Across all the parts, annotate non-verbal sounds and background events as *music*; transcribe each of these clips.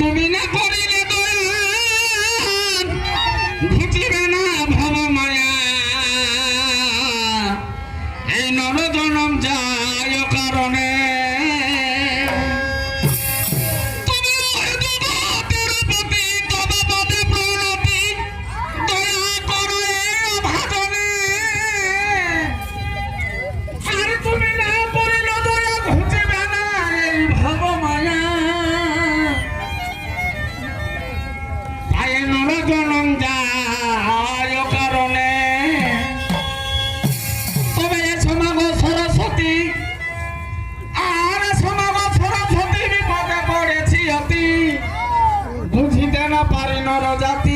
তুমি না করিলে না পারি নর জাতি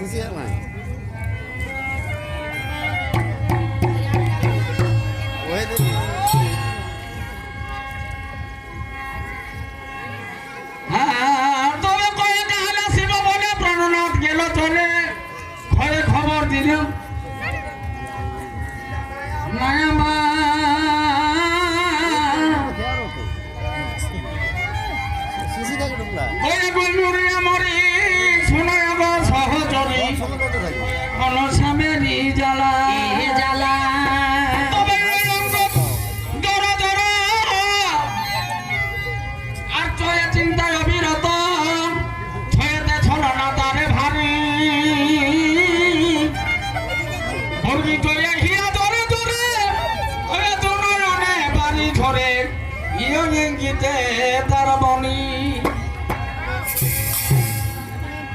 Who's the outline? মুরগি চয়ে হিয়া ধরে ধরে হয়ে দুনয়নে বাড়ি ধরে ইয় ইঙ্গিতে তার বনি।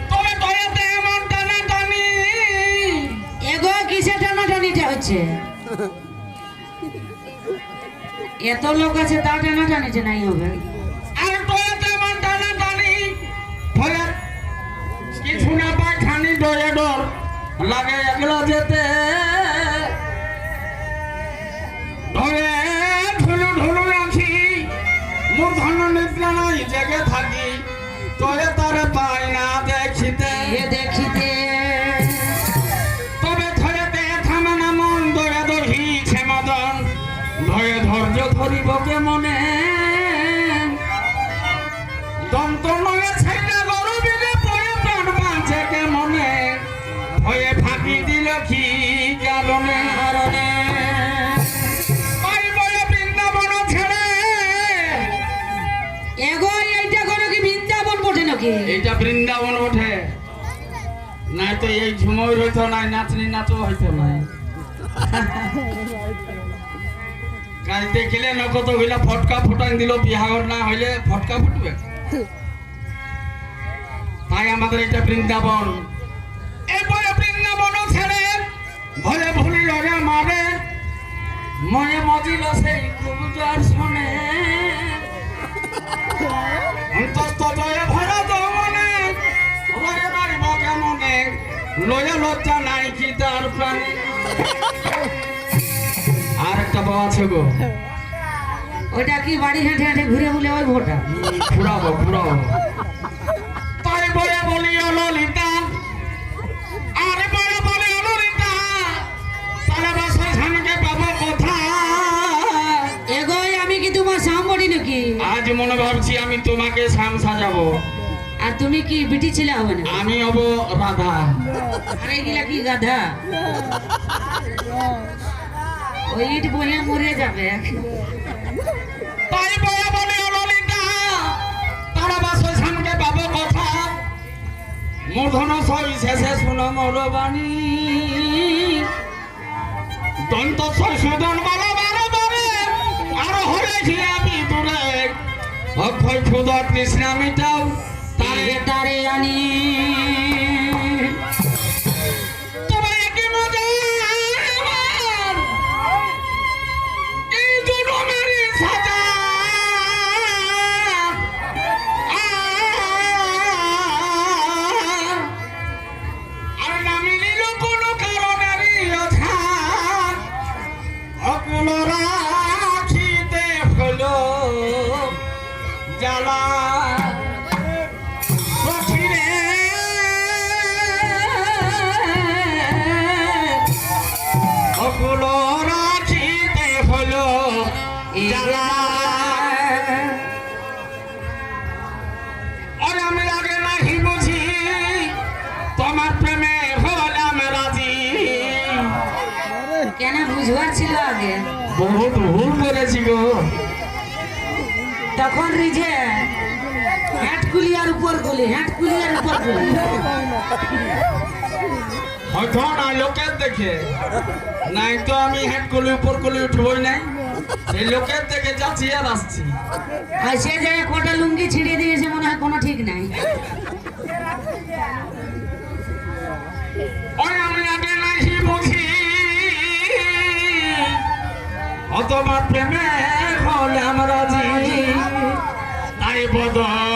তবে তয়েতে এমন টানা টানি। এগো কিসে টানাটানিটা হচ্ছে? *laughs* এত লোক আছে তাও টানাটানিটা নাই হবে। লাগে একলা যেতে। ধরে ঢুলু ঢুলু রাখি, মূর্ধন্য নিদ্রা নাই জেগে থাকি তয়ে তারে পাই না। এইটা বৃন্দাবন ওঠে নাই তো এই ঝুমই হইতো নাই, নাচনি নাচও হইতো নাই। কাল দেখিলে নকত হইলা ফটকা ফুটান দিল, বিহাগর না হইলে ফটকা ফুটবে। তাই আমাদের এটা বৃন্দাবন। এরপরে বৃন্দাবন ছেড়ে ভরে ভুলিল রে মারে মনে মজিল সেই কুবুজার শোনে। অন্তস্থ জয়ে লয়ে লজ্জা নাই কি তার প্রাণে? আর একটা বউ আছে গো। কি বাড়ি হেঁটে হেঁটে ঘুরে বলে ওই ভোটা তাই বলে বলি ও ললিতা আরে বলে বলে ও ললিতা তাহলে বাসা ঝানকে পাবো কোথায়? এগো আমি কি তোমার সামরি নাকি? আজ মনে ভাবছি আমি তোমাকে সাম সাজাবো। আর তুমি কি বিটি ছেলে হবে না? আমি হব রাধা। আর এইগুলা কি গাধা? ওই ইট বহে মরে যাবে। তাই বয়া বলে ললিতা তারা বা শৈশানকে পাবো কথা। মূর্ধন সই শেষে শুনো দন্ত সই সুদন বলো বারে বারে আর দূরে অক্ষয় ক্ষুদর তৃষ্ণা তারে তারে তারে আনি তোমার প্রেমে হলাম রাজি। কেন বুঝবার ছিল আগে? বহুত ভুল করেছি গো। তখন রিঝে হ্যাট কুলি আর উপর গুলি হ্যাট কুলি আর উপর গুলি। হয়তো না লোকের দেখে। নাই তো আমি হেড কলি উপর কলি উঠবই নাই। এই লোকের দেখে যাচ্ছি আর আসছি। আর সে যে কটা লুঙ্গি ছিঁড়ে দিয়েছে মনে হয় কোনো ঠিক নাই। ওই আমি আগে বুঝি। অতবার প্রেমে হলাম রাজি। তাই বদল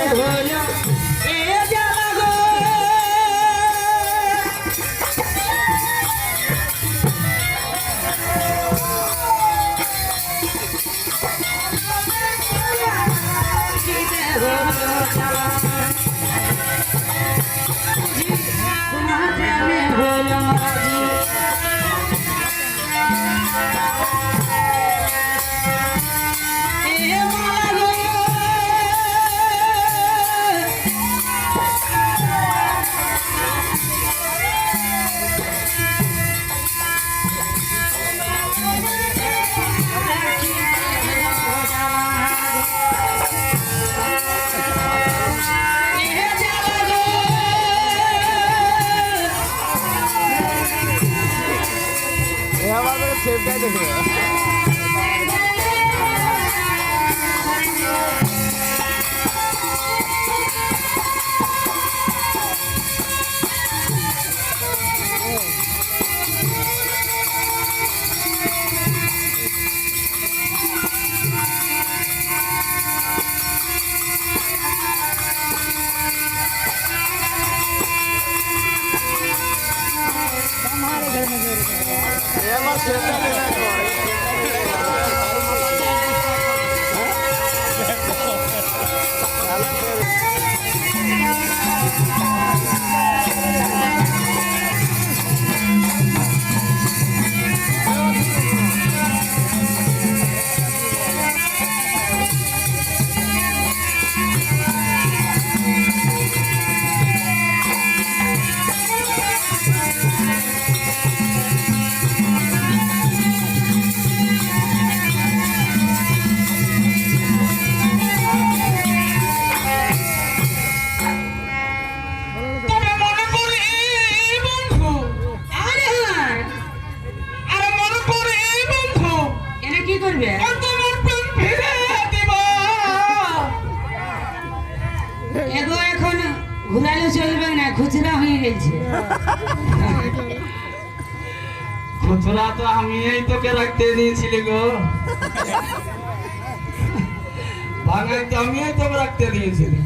রাখিতে আমার করে সেফটাই দেখে আমার দিয়েছিলি গো। ভাঙাই তো আমি এই তোকে রাখতে দিয়েছিলি।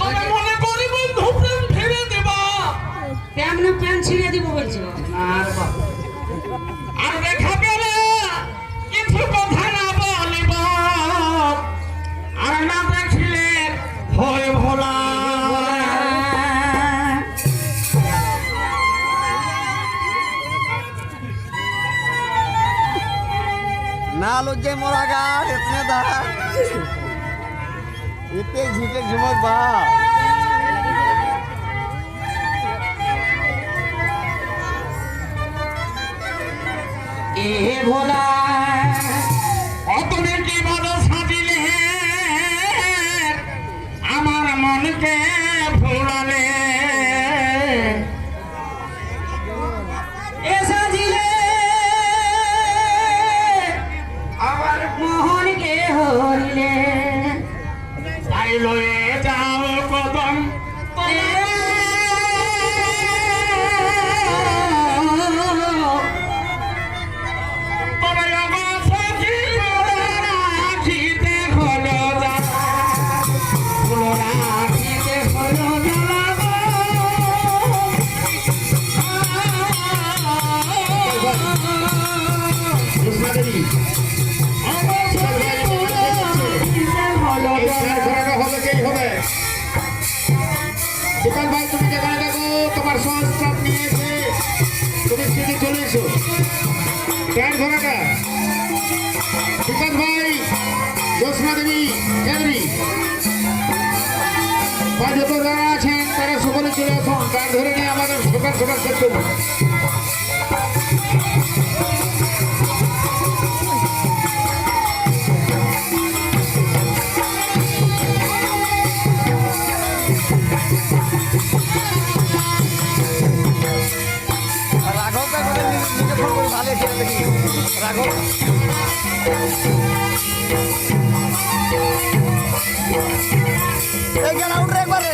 তবে মনে করি বন্ধু প্রেম ফিরে দেবা। তেমনি প্যান্ট ছিঁড়ে দিব বলছো আর বাবা। আর দেখা পেলে কিছু কথা না বলিব। আর না দেখিলে হয় ভোলা। ना लज्जे मोरा गार इतने दा इतने झूठे झुमक बा এ ভোলা অতনে কি ভালো সাজিলে আমার মনকে ভোলালে তুমি চলে এসো ট্যান ধরাটা বিকাশ ভাই জ্যোৎস্না দেবী গ্যালারি বা যত যারা আছেন, তারা সকলে চলে আসুন। গান ধরে নিয়ে আমাদের সকাল সকাল করতে trago. Señala un reguardo,